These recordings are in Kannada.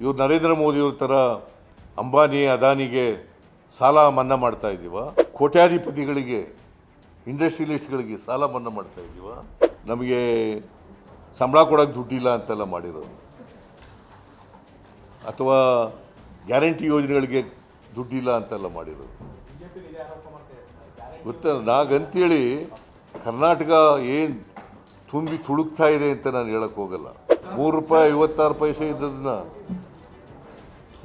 ಇವ್ರು ನರೇಂದ್ರ ಮೋದಿಯವ್ರ ಥರ ಅಂಬಾನಿ, ಅದಾನಿಗೆ ಸಾಲ ಮನ್ನಾ ಮಾಡ್ತಾ ಇದ್ದೀವ. ಕೋಟ್ಯಾಧಿಪತಿಗಳಿಗೆ, ಇಂಡಸ್ಟ್ರಿಯಲಿಸ್ಟ್ಗಳಿಗೆ ಸಾಲ ಮನ್ನಾ ಮಾಡ್ತಾ ಇದ್ದೀವ. ನಮಗೆ ಸಂಬಳ ಕೊಡೋಕ್ಕೆ ದುಡ್ಡಿಲ್ಲ ಅಂತೆಲ್ಲ ಮಾಡಿರೋದು ಅಥವಾ ಗ್ಯಾರಂಟಿ ಯೋಜನೆಗಳಿಗೆ ದುಡ್ಡಿಲ್ಲ ಅಂತೆಲ್ಲ ಮಾಡಿರೋದು ಗೊತ್ತ? ನಾಗಂತೇಳಿ ಕರ್ನಾಟಕ ಏನು ತುಂಬಿ ತುಳುಕ್ತಾ ಇದೆ ಅಂತ ನಾನು ಹೇಳಕ್ಕೆ ಹೋಗಲ್ಲ. ಮೂರು ರೂಪಾಯಿ, ಐವತ್ತಾರು ಪೈಸೆ ಇದ್ದದನ್ನ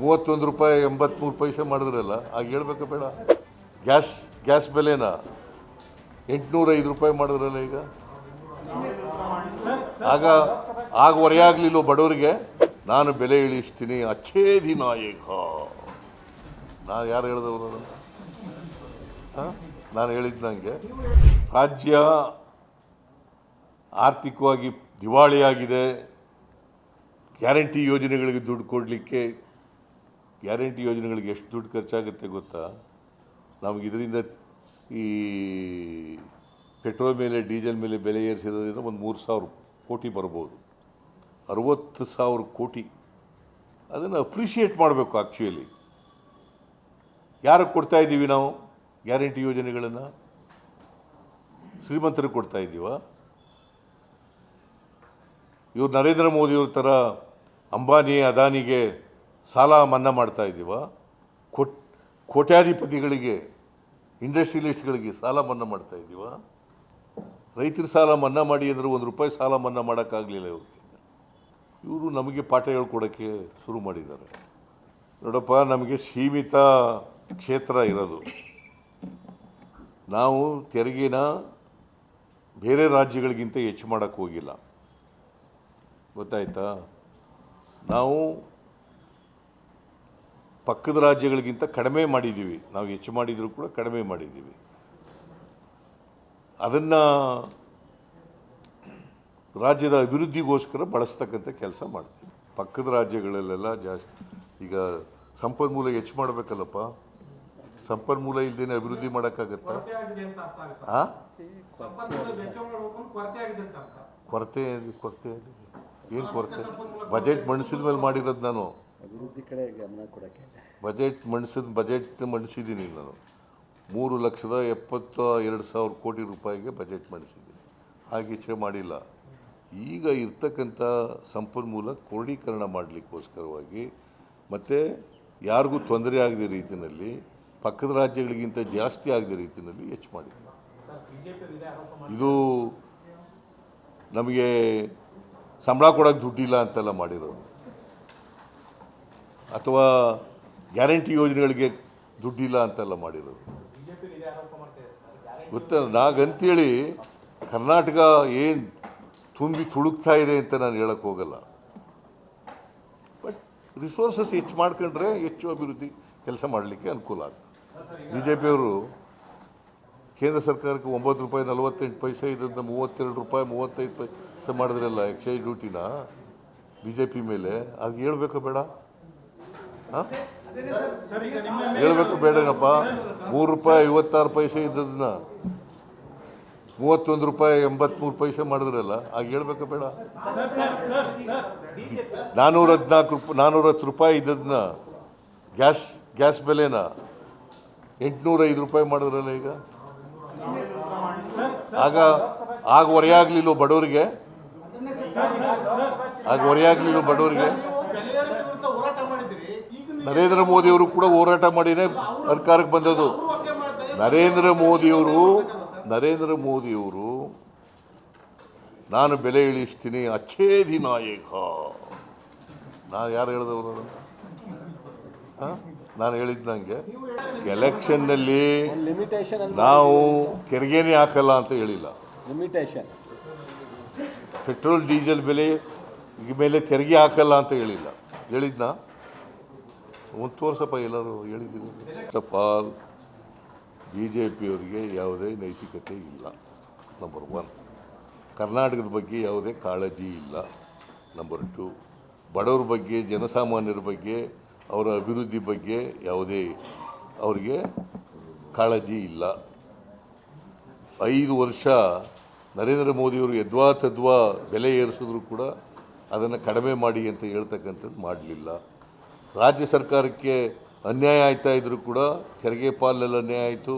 ಮೂವತ್ತೊಂದು ರೂಪಾಯಿ ಎಂಬತ್ತ್ಮೂರು ಪೈಸೆ ಮಾಡಿದ್ರಲ್ಲ ಆಗ ಹೇಳ್ಬೇಕು ಬೇಡ. Gas gas ಬೆಲೆನ? ಎಂಟುನೂರೈದು ರೂಪಾಯಿ ಮಾಡಿದ್ರಲ್ಲ ಈಗ. ಆಗ ಆಗ ಹೊರೆಯಾಗಲಿಲ್ಲ ಬಡವರಿಗೆ, ನಾನು ಬೆಲೆ ಇಳಿಸ್ತೀನಿ ಅಚ್ಛೇದಿ ನಾಯಕ. ನಾನು ಯಾರು ಹೇಳಿದವರು ಹಾಂ? ನಾನು ಹೇಳಿದ್ದು ನನಗೆ ರಾಜ್ಯ ಆರ್ಥಿಕವಾಗಿ ದಿವಾಳಿಯಾಗಿದೆ. ಗ್ಯಾರಂಟಿ ಯೋಜನೆಗಳಿಗೆ ದುಡ್ಡು ಕೊಡಲಿಕ್ಕೆ ಗ್ಯಾರಂಟಿ ಯೋಜನೆಗಳಿಗೆ ಎಷ್ಟು ದುಡ್ಡು ಖರ್ಚಾಗುತ್ತೆ ಗೊತ್ತಾ? ನಮಗೆ ಇದರಿಂದ ಈ ಪೆಟ್ರೋಲ್ ಮೇಲೆ, ಡೀಸೆಲ್ ಮೇಲೆ ಬೆಲೆ ಏರಿಸಿರೋದ್ರಿಂದ ಒಂದು ಮೂರು ಸಾವಿರ ಕೋಟಿ ಬರ್ಬೋದು. ಅರುವತ್ತು ಸಾವಿರ ಕೋಟಿ. ಅದನ್ನು ಅಪ್ರಿಷಿಯೇಟ್ ಮಾಡಬೇಕು ಆ್ಯಕ್ಚುಯಲಿ. ಯಾರಿಗೆ ಕೊಡ್ತಾ ಇದ್ದೀವಿ ನಾವು ಗ್ಯಾರಂಟಿ ಯೋಜನೆಗಳನ್ನು? ಶ್ರೀಮಂತರಿಗೆ ಕೊಡ್ತಾ ಇದ್ದೀವ? ಇವ್ರು ನರೇಂದ್ರ ಮೋದಿಯವ್ರ ಥರ ಅಂಬಾನಿ ಅದಾನಿಗೆ ಸಾಲ ಮನ್ನಾ ಮಾಡ್ತಾ ಇದ್ದೀವ, ಕೋಟ್, ಕೋಟ್ಯಾಧಿಪತಿಗಳಿಗೆ ಇಂಡಸ್ಟ್ರಿಯಲಿಸ್ಟ್ಗಳಿಗೆ ಸಾಲ ಮನ್ನಾ ಮಾಡ್ತಾ ಇದ್ದೀವ, ರೈತರ ಸಾಲ ಮನ್ನಾ ಮಾಡಿ ಅಂದರೆ ಒಂದು ರೂಪಾಯಿ ಸಾಲ ಮನ್ನಾ ಮಾಡೋಕ್ಕಾಗಲಿಲ್ಲ ಇವ್ರಿಗೆ. ಇವರು ನಮಗೆ ಪಾಠ ಹೇಳ್ಕೊಡೋಕ್ಕೆ ಶುರು ಮಾಡಿದ್ದಾರೆ. ನೋಡಪ್ಪ, ನಮಗೆ ಸೀಮಿತ ಕ್ಷೇತ್ರ ಇರೋದು. ನಾವು ತೆರಿಗೆನ ಬೇರೆ ರಾಜ್ಯಗಳಿಗಿಂತ ಹೆಚ್ಚು ಮಾಡೋಕ್ಕೋಗಿಲ್ಲ ಗೊತ್ತಾಯ್ತಾ? ನಾವು ಪಕ್ಕದ ರಾಜ್ಯಗಳಿಗಿಂತ ಕಡಿಮೆ ಮಾಡಿದ್ದೀವಿ. ನಾವು ಹೆಚ್ಚು ಮಾಡಿದರೂ ಕೂಡ ಕಡಿಮೆ ಮಾಡಿದ್ದೀವಿ. ಅದನ್ನು ರಾಜ್ಯದ ಅಭಿವೃದ್ಧಿಗೋಸ್ಕರ ಬಳಸ್ತಕ್ಕಂಥ ಕೆಲಸ ಮಾಡ್ತೀವಿ. ಪಕ್ಕದ ರಾಜ್ಯಗಳಲ್ಲೆಲ್ಲ ಜಾಸ್ತಿ ಈಗ ಸಂಪನ್ಮೂಲ ಹೆಚ್ಚು ಮಾಡಬೇಕಲ್ಲಪ್ಪ. ಸಂಪನ್ಮೂಲ ಇಲ್ದೇನೆ ಅಭಿವೃದ್ಧಿ ಮಾಡೋಕ್ಕಾಗತ್ತಾ? ಕೊರತೆ ಕೊರತೆ ಏನು ಕೊರತೆ? ಬಜೆಟ್ ಮಣಸಿದ ಮೇಲೆ ಮಾಡಿರೋದು ನಾನು. ಅಭಿವೃದ್ಧಿ ಕಡೆ ಗಮನ ಕೊಡೋಕ್ಕೆ ಬಜೆಟ್ ಮಂಡಿಸಿದ, ಬಜೆಟ್ ಮಂಡಿಸಿದ್ದೀನಿ ನಾನು. ಮೂರು ಲಕ್ಷದ ಎಪ್ಪತ್ತ ಎರಡು ಸಾವಿರ ಕೋಟಿ ರೂಪಾಯಿಗೆ ಬಜೆಟ್ ಮಂಡಿಸಿದ್ದೀನಿ. ಚೇ ಮಾಡಿಲ್ಲ. ಈಗ ಇರ್ತಕ್ಕಂಥ ಸಂಪನ್ಮೂಲ ಕ್ರೋಢೀಕರಣ ಮಾಡಲಿಕ್ಕೋಸ್ಕರವಾಗಿ ಮತ್ತು ಯಾರಿಗೂ ತೊಂದರೆ ಆಗದ ರೀತಿಯಲ್ಲಿ ಪಕ್ಕದ ರಾಜ್ಯಗಳಿಗಿಂತ ಜಾಸ್ತಿ ಆಗದ ರೀತಿಯಲ್ಲಿ ಹೆಚ್ಚು ಮಾಡಿದ್ದೀನಿ. ಇದು ನಮಗೆ ಸಂಬಳ ಕೊಡೋಕ್ಕೆ ದುಡ್ಡಿಲ್ಲ ಅಂತೆಲ್ಲ ಮಾಡಿರೋದು. ಅಥವಾ ಗ್ಯಾರಂಟಿ ಯೋಜನೆಗಳಿಗೆ ದುಡ್ಡಿಲ್ಲ ಅಂತೆಲ್ಲ ಮಾಡಿರೋದು. ಗೊತ್ತ? ನಾಗಂತೇಳಿ ಕರ್ನಾಟಕ ಏನು ತುಂಬಿ ತುಳುಕ್ತಾ ಇದೆ ಅಂತ ನಾನು ಹೇಳಕ್ಕೆ ಹೋಗಲ್ಲ. ಬಟ್ ರಿಸೋರ್ಸಸ್ ಹೆಚ್ಚು ಮಾಡ್ಕೊಂಡ್ರೆ ಹೆಚ್ಚು ಅಭಿವೃದ್ಧಿ ಕೆಲಸ ಮಾಡಲಿಕ್ಕೆ ಅನುಕೂಲ ಆಗ್ತದೆ. ಬಿ ಜೆ ಪಿಯವರು ಕೇಂದ್ರ ಸರ್ಕಾರಕ್ಕೆ ಒಂಬತ್ತು ರೂಪಾಯಿ ನಲವತ್ತೆಂಟು ಪೈಸೆ ಇದ್ದಂತ ಮೂವತ್ತೆರಡು ರೂಪಾಯಿ, ಮೂವತ್ತೈದು ಪೈಸೆ ಮಾಡಿದ್ರಲ್ಲ ಎಕ್ಸೈಸ್ ಡ್ಯೂಟಿನ ಬಿ ಜೆ ಪಿ ಮೇಲೆ. ಅದು ಹೇಳ್ಬೇಕಾ ಬೇಡ. ಹೇಳ್ಬೇಕು, ಬೇಡನಪ್ಪ. ಮೂರು ರೂಪಾಯಿ, ಐವತ್ತಾರು ಪೈಸೆ ಇದ್ದದನ್ನ ಮೂವತ್ತೊಂದು ರೂಪಾಯಿ, ಎಂಬತ್ಮೂರು ಪೈಸೆ ಮಾಡಿದ್ರಲ್ಲ ಆಗ ಹೇಳ್ಬೇಕು, ಬೇಡ. ನಾನ್ನೂರ ಹದಿನಾಲ್ಕು ರೂಪಾಯಿ ನಾನ್ನೂರ ಹತ್ತು ರೂಪಾಯಿ ಇದ್ದದನ್ನ ಗ್ಯಾಸ್ ಗ್ಯಾಸ್ ಬೆಲೆನ. ಎಂಟುನೂರ ಐದು ರೂಪಾಯಿ ಮಾಡಿದ್ರಲ್ಲ ಈಗ. ಆಗ ಆಗ ಹೊರೆಯಾಗಲಿಲ್ಲ ಬಡವರಿಗೆ? ಆಗ ಹೊರೆಯಾಗಲಿಲ್ಲ ಬಡವರಿಗೆ? ನರೇಂದ್ರ ಮೋದಿಯವರು ಕೂಡ ಹೋರಾಟ ಮಾಡಿನೇ ಸರ್ಕಾರಕ್ಕೆ ಬಂದದ್ದು. ನರೇಂದ್ರ ಮೋದಿಯವರು ನರೇಂದ್ರ ಮೋದಿಯವರು ನಾನು ಬೆಲೆ ಇಳಿಸ್ತೀನಿ ಅಚ್ಛೇದಿ ನಾಯಕ. ನಾನು ಯಾರು ಹೇಳಿದವರು ಹಾಂ? ನಾನು ಹೇಳಿದ್ದು ನನಗೆ ಎಲೆಕ್ಷನ್ನಲ್ಲಿ ನಾವು ತೆರಿಗೆನೇ ಹಾಕಲ್ಲ ಅಂತ ಹೇಳಿಲ್ಲ. ಲಿಮಿಟೇಷನ್ ಪೆಟ್ರೋಲ್ ಡೀಸೆಲ್ ಬೆಲೆ ಈ ಮೇಲೆ ತೆರಿಗೆ ಹಾಕಲ್ಲ ಅಂತ ಹೇಳಿಲ್ಲ. ಹೇಳಿದ್ನಾ? ಒಂದು ತೋರ್ಸಪ್ಪ, ಎಲ್ಲರೂ ಹೇಳಿದ್ದೀನಿ first of all B J ಪಿಯವರಿಗೆ ಯಾವುದೇ ನೈತಿಕತೆ ಇಲ್ಲ ನಂಬರ್ ಒನ್ ಕರ್ನಾಟಕದ ಬಗ್ಗೆ ಯಾವುದೇ ಕಾಳಜಿ ಇಲ್ಲ ನಂಬರ್ ಟು ಬಡವ್ರ ಬಗ್ಗೆ, ಜನಸಾಮಾನ್ಯರ ಬಗ್ಗೆ, ಅವರ ಅಭಿವೃದ್ಧಿ ಬಗ್ಗೆ ಯಾವುದೇ ಅವರಿಗೆ ಕಾಳಜಿ ಇಲ್ಲ. ಐದು ವರ್ಷ ನರೇಂದ್ರ ಮೋದಿಯವರು ಯದ್ವಾ ತದ್ವಾ ಬೆಲೆ ಏರಿಸಿದ್ರು ಕೂಡ ಅದನ್ನು ಕಡಿಮೆ ಮಾಡಿ ಅಂತ ಹೇಳ್ತಕ್ಕಂಥದ್ದು ಮಾಡಲಿಲ್ಲ. ರಾಜ್ಯ ಸರ್ಕಾರಕ್ಕೆ ಅನ್ಯಾಯ ಆಯ್ತಾ ಇದ್ರೂ ಕೂಡ ತೆರಿಗೆ ಪಾಲಲ್ಲಿ ಅನ್ಯಾಯ ಆಯಿತು,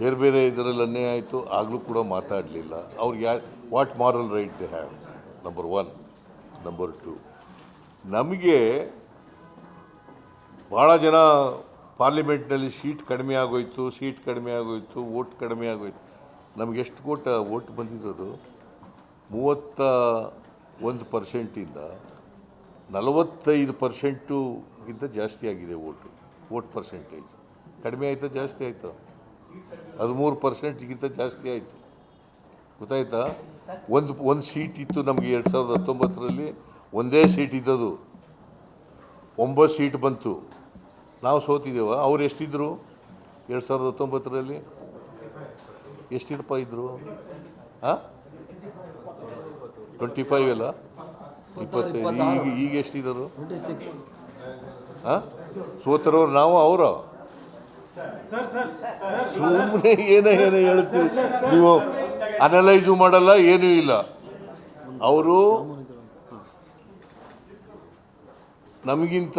ಬೇರೆ ಬೇರೆ ಇದರಲ್ಲಿ ಅನ್ಯಾಯ ಆಯಿತು, ಆಗಲೂ ಕೂಡ ಮಾತಾಡಲಿಲ್ಲ. ಅವ್ರಿಗೆ ya what moral right they have number one number two ನಮಗೆ ಭಾಳ ಜನ ಪಾರ್ಲಿಮೆಂಟ್ನಲ್ಲಿ ಸೀಟ್ ಕಡಿಮೆ ಆಗೋಯ್ತು, ಸೀಟ್ ಕಡಿಮೆ ಆಗೋಯ್ತು ಓಟ್ ಕಡಿಮೆ ಆಗೋಯ್ತು. ನಮಗೆಷ್ಟು ಕೋಟ ಓಟ್ ಬಂದಿರೋದು? ಮೂವತ್ತ ಒಂದು ಪರ್ಸೆಂಟಿಂದ ನಲವತ್ತೈದು ಪರ್ಸೆಂಟುಗಿಂತ ಜಾಸ್ತಿ ಆಗಿದೆ ಓಟು ಓಟ್ ಪರ್ಸೆಂಟೇಜ್. ಕಡಿಮೆ ಆಯಿತಾ, ಜಾಸ್ತಿ ಆಯಿತು? ಹದಿಮೂರು ಪರ್ಸೆಂಟ್ಗಿಂತ ಜಾಸ್ತಿ ಆಯಿತು. ಗೊತ್ತಾಯ್ತಾ? ಒಂದು ಒಂದು ಸೀಟ್ ಇತ್ತು ನಮಗೆ ಎರಡು ಸಾವಿರದ ಹತ್ತೊಂಬತ್ತರಲ್ಲಿ, ಒಂದೇ ಸೀಟ್ ಇದ್ದದು ಒಂಬತ್ತು ಸೀಟ್ ಬಂತು. ನಾವು ಸೋತಿದ್ದೇವ? ಅವ್ರು ಎಷ್ಟಿದ್ರು? ಎರಡು ಸಾವಿರದ ಹತ್ತೊಂಬತ್ತರಲ್ಲಿ? ಎಷ್ಟಿದಪ್ಪ ಇದ್ದರು ಹಾಂ ಟ್ವೆಂಟಿ ಫೈವ್ ಅಲ್ಲ? ಇಪ್ಪತ್ತೈದು ಈಗ ಈಗ ಎಷ್ಟಿದ್ದರು ಹಾಂ? ಸೋತರವ್ರು ನಾವು ಅವರು? ಸುಮ್ಮನೆ ಏನೋ ಏನೋ ಹೇಳ್ತೀರಿ. ನೀವು ಅನಲೈಸು ಮಾಡಲ್ಲ ಏನೂ ಇಲ್ಲ. ಅವರು ನಮಗಿಂತ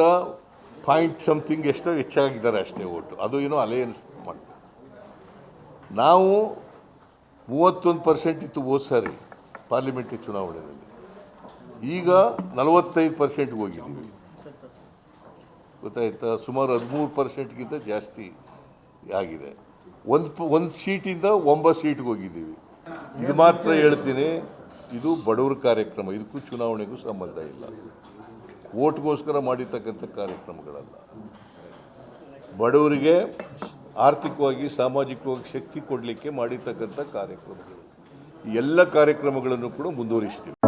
ಪಾಯಿಂಟ್ ಸಮಥಿಂಗ್ ಎಷ್ಟೋ ಹೆಚ್ಚಾಗಿದ್ದಾರೆ ಅಷ್ಟೇ ಓಟು. ಅದು ಏನೋ ಅಲಯನ್ಸ್ ಮಾಡಿ ನಾವು ಮೂವತ್ತೊಂದು ಪರ್ಸೆಂಟ್ ಇತ್ತು ಹೋದ ಸಾರಿ ಪಾರ್ಲಿಮೆಂಟ್ರಿ ಚುನಾವಣೆಯಲ್ಲಿ. ಈಗ ನಲವತ್ತೈದು ಪರ್ಸೆಂಟ್ಗೆ ಹೋಗಿದ್ದೀವಿ. ಗೊತ್ತಾಯ್ತಾ? ಸುಮಾರು ಹದಿಮೂರು ಪರ್ಸೆಂಟ್ಗಿಂತ ಜಾಸ್ತಿ ಆಗಿದೆ. ಒಂದು ಒಂದು ಸೀಟಿಂದ ಒಂಬತ್ತು ಸೀಟ್ಗೆ ಹೋಗಿದ್ದೀವಿ. ಇದು ಮಾತ್ರ ಹೇಳ್ತೀನಿ, ಇದು ಬಡವರ ಕಾರ್ಯಕ್ರಮ. ಇದಕ್ಕೂ ಚುನಾವಣೆಗೂ ಸಂಬಂಧ ಇಲ್ಲ. ಓಟ್ಗೋಸ್ಕರ ಮಾಡಿರ್ತಕ್ಕಂಥ ಕಾರ್ಯಕ್ರಮಗಳಲ್ಲ. ಬಡವರಿಗೆ ಆರ್ಥಿಕವಾಗಿ, ಸಾಮಾಜಿಕವಾಗಿ ಶಕ್ತಿ ಕೊಡಲಿಕ್ಕೆ ಮಾಡಿರ್ತಕ್ಕಂಥ ಕಾರ್ಯಕ್ರಮಗಳು. ಎಲ್ಲ ಕಾರ್ಯಕ್ರಮಗಳನ್ನು ಕೂಡ ಮುಂದುವರಿಸ್ತೀವಿ.